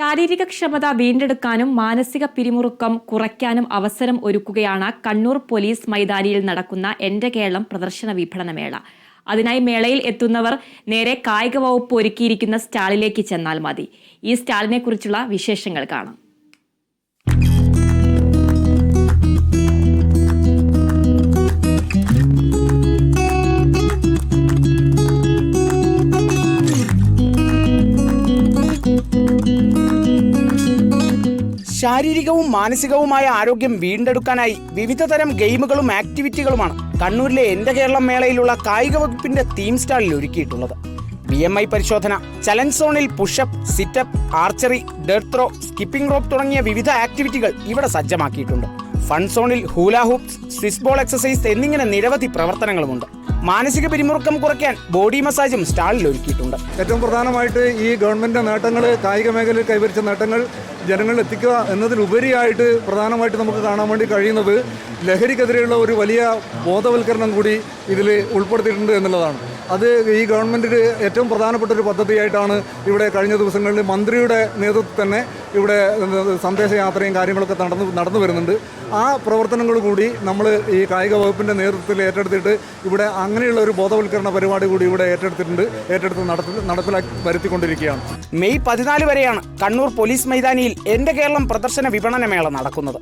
ശാരീരിക ക്ഷമത വീണ്ടെടുക്കാനും മാനസിക പിരിമുറുക്കം കുറയ്ക്കാനും അവസരം ഒരുക്കുകയാണ് കണ്ണൂർ പോലീസ് മൈതാനിയിൽ നടക്കുന്ന എന്റെ കേരളം പ്രദർശന വിപണനമേള അതിനായി മേളയിൽ എത്തുന്നവർ നേരെ കായിക വകുപ്പ് ഒരുക്കിയിരിക്കുന്ന സ്റ്റാളിലേക്ക് ചെന്നാൽ മതി. ഈ സ്റ്റാളിനെ കുറിച്ചുള്ള വിശേഷങ്ങൾ കാണാം. ശാരീരികവും മാനസികവുമായ ആരോഗ്യം വീണ്ടെടുക്കാനായി വിവിധ തരം ഗെയിമുകളും ആക്ടിവിറ്റികളുമാണ് കണ്ണൂരിലെ എന്റെ കേരളം മേളയിലുള്ള കായിക വകുപ്പിന്റെ തീം സ്റ്റാളിൽ ഒരുക്കിയിട്ടുള്ളത്. ബി എം ഐ പരിശോധന ചലഞ്ച് സോണിൽ pushup situp archery dart throw skipping rope തുടങ്ങിയ വിവിധ ആക്ടിവിറ്റികൾ ഇവിടെ സജ്ജമാക്കിയിട്ടുണ്ട്. ഫൺ സോണിൽ ഹൂല സ്വിസ് ബോൾ എക്സസൈസ് എന്നിങ്ങനെ നിരവധി പ്രവർത്തനങ്ങളുമുണ്ട്. മാനസിക പിരിമുറുക്കം കുറയ്ക്കാൻ ബോഡി മസാജും സ്റ്റാളിൽ ഒരുക്കിയിട്ടുണ്ട്. ഏറ്റവും പ്രധാനമായിട്ട് ഈ ഗവൺമെന്റിന്റെ നേട്ടങ്ങൾ കായിക മേഖലയിൽ കൈവരിച്ച നേട്ടങ്ങൾ ജനങ്ങളിൽ എത്തിക്കുക എന്നതിലുപരിയായിട്ട് പ്രധാനമായിട്ട് നമുക്ക് കാണാൻ വേണ്ടി കഴിയുന്നത് ലഹരിക്കെതിരെയുള്ള ഒരു വലിയ ബോധവൽക്കരണം കൂടി ഇതിൽ ഉൾപ്പെടുത്തിയിട്ടുണ്ട് എന്നുള്ളതാണ്. അത് ഈ ഗവൺമെന്റിന് ഏറ്റവും പ്രധാനപ്പെട്ട ഒരു പദ്ധതിയായിട്ടാണ് ഇവിടെ കഴിഞ്ഞ ദിവസങ്ങളിൽ മന്ത്രിയുടെ നേതൃത്വത്തിൽ തന്നെ ഇവിടെ സന്ദേശയാത്രയും കാര്യങ്ങളൊക്കെ നടന്നു നടന്നു വരുന്നുണ്ട്. ആ പ്രവർത്തനങ്ങൾ കൂടി നമ്മൾ ഈ കായിക വകുപ്പിന്റെ നേതൃത്വത്തിൽ ഏറ്റെടുത്തിട്ട് ഇവിടെ അങ്ങനെയുള്ള ഒരു ബോധവൽക്കരണ പരിപാടി കൂടി ഇവിടെ ഏറ്റെടുത്തിട്ടുണ്ട് ഏറ്റെടുത്ത് നടത്തി നടപ്പിലാക്കി വരുത്തിക്കൊണ്ടിരിക്കുകയാണ്. മെയ് പതിനാല് വരെയാണ് കണ്ണൂർ പോലീസ് മൈതാനിയിൽ എന്റെ കേരളം പ്രദർശന വിപണന മേള നടക്കുന്നത്.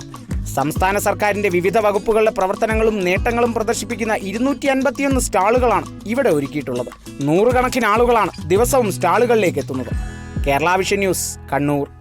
സംസ്ഥാന സർക്കാരിന്റെ വിവിധ വകുപ്പുകളുടെ പ്രവർത്തനങ്ങളും നേട്ടങ്ങളും പ്രദർശിപ്പിക്കുന്ന ഇരുന്നൂറ്റി അൻപത്തിയൊന്ന് സ്റ്റാളുകളാണ് ഇവിടെ ഒരുക്കിയിട്ടുള്ളത്. നൂറുകണക്കിന് ആളുകളാണ് ദിവസവും സ്റ്റാളുകളിലേക്ക് എത്തുന്നത്. Kerala vision news Kannur.